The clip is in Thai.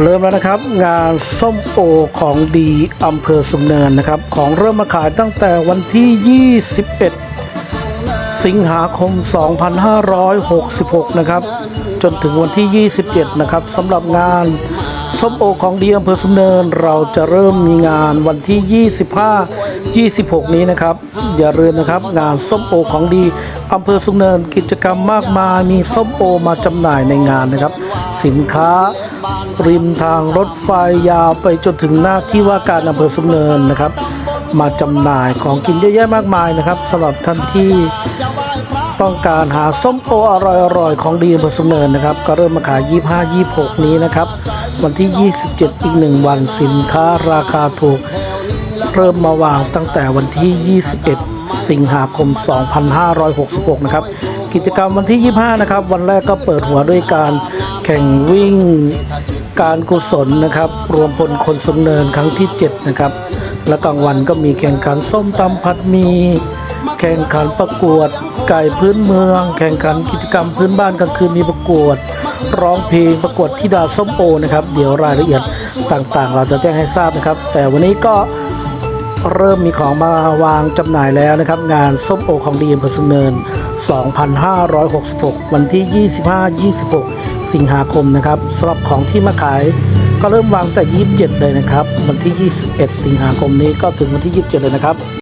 เริ่มแล้วนะครับ งานส้มโอของดีอำเภอสุนเนินนะครับ ของเริ่มมาขายตั้งแต่วันที่ 21 สิงหาคม 2566 นะครับ จนถึงวันที่ 27 นะครับสำหรับงาน ส้มโอของดีอำเภอสุนเนินเราจะเริ่มมีงานวันที่ 25 26 นี้นะครับ อย่าลืมนะครับ งานส้มโอของดีอำเภอสุนเนินกิจกรรมมากมายมีส้มโอมาจำหน่ายในงานนะครับ สินค้าริมทางรถไฟยาวไปจนถึงหน้าที่ว่าการอำเภอสุนเนินนะครับ มาจำหน่ายของกินเยอะแยะมากมายนะครับสำหรับท่านที่ ต้องการหาส้มโออร่อยๆ ของดีอำเภอสุเนินนะครับ ก็เริ่มมาขาย 25 26 นี้นะครับ วันที่ 27 อีกหนึ่งวันสินค้าราคาถูก เริ่มมาวางตั้งแต่วันที่ 21 สิงหาคม 2566 นะครับ กิจกรรมวันที่ 25 นะครับ วันแรกก็เปิดหัวด้วยการแข่งวิ่งการกุศลนะครับ รวมพลคนสุเนินครั้งที่ 7 นะครับ และกลางวันก็มีแข่งขันส้มตำผัดหมี แข่งขันประกวดไก่พื้นเมือง แข่งขันกิจกรรมพื้นบ้านกลางคืนมีประกวด ร้องเพลงประกวดที่ดาส้มโอนะครับ เดี๋ยวรายละเอียดต่างๆ เราจะแจ้งให้ทราบนะครับ แต่วันนี้ก็เริ่มมีของมาวางจำหน่ายแล้วนะครับ งานส้มโอของดีอำเภอสุเนิน 2566 วันที่ 25-26 สิงหาคมนะครับสำหรับของที่มาขายก็เริ่มวางแต่ 27 เลยนะครับ วันที่ 21 สิงหาคมนี้ก็ถึงวันที่ 27 เลยนะครับ